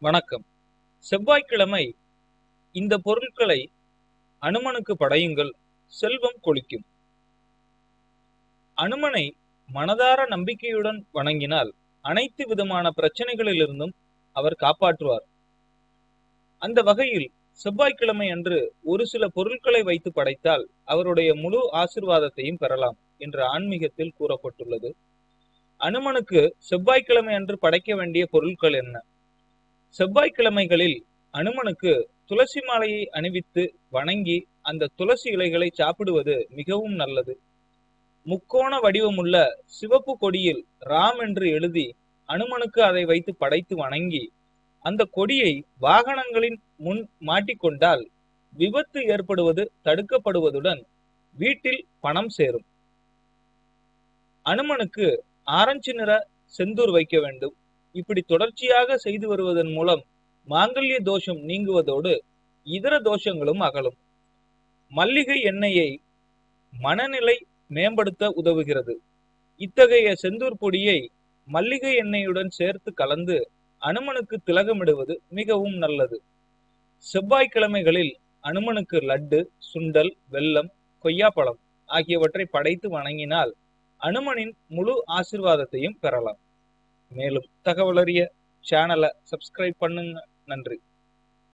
வணக்கம். செவ்வாய்க்கிழமை இந்த பொருட்களை அனுமனுக்கு படையுங்கள் செல்வம் கொளிக்கும். அனுமனை மனதார நம்பிக்கையுடன் வணங்கினால் அனைத்து விதமான பிரச்சனைகளிலிருந்தும் அவர் காப்பாற்றுவார். அந்த வகையில் செவ்வாய்க்கிழமை அன்று ஒரு சில பொருட்களை வைத்து படைத்தால் அவருடைய முழு ஆசிர்வாதத்தையும் பெறலாம் என்று ஆன்மீகத்தில் கூறப்பட்டுள்ளது. அனுமனுக்கு செவ்வாய்க்கிழமை அன்று படைக்க வேண்டிய பொருட்கள் என்ன? செவ்வாய்க்கிழமைகளில் அனுமனுக்கு துளசி மாலையை அணிவித்து வணங்கி அந்த துளசி இலைகளை சாப்பிடுவது மிகவும் நல்லது. முக்கோண வடிவமுள்ள சிவப்பு கொடியில் ராம் என்று எழுதி அனுமனுக்கு அதை வைத்து படைத்து வணங்கி அந்த கொடியை வாகனங்களின் முன் மாட்டிக்கொண்டால் விபத்து ஏற்படுவது தடுக்கப்படுவதுடன் வீட்டில் பணம் சேரும். அனுமனுக்கு ஆரஞ்சு நிற செந்தூர் வைக்க வேண்டும். இப்படி தொடர்ச்சியாக செய்து வருவதன் மூலம் மாங்கல்ய தோஷம் நீங்குவதோடு இதர தோஷங்களும் அகலும். மல்லிகை எண்ணெயை மனநிலை மேம்படுத்த உதவுகிறது. இத்தகைய செந்தூர் பொடியை மல்லிகை எண்ணெயுடன் சேர்த்து கலந்து அனுமனுக்கு திலகமிடுவது மிகவும் நல்லது. செவ்வாய்க்கிழமைகளில் அனுமனுக்கு லட்டு சுண்டல் வெல்லம் கொய்யாப்பழம் ஆகியவற்றை படைத்து வணங்கினால் அனுமனின் முழு ஆசிர்வாதத்தையும் பெறலாம். மேலும் தகவலறிய சேனலை சப்ஸ்கிரைப் பண்ணுங்க. நன்றி.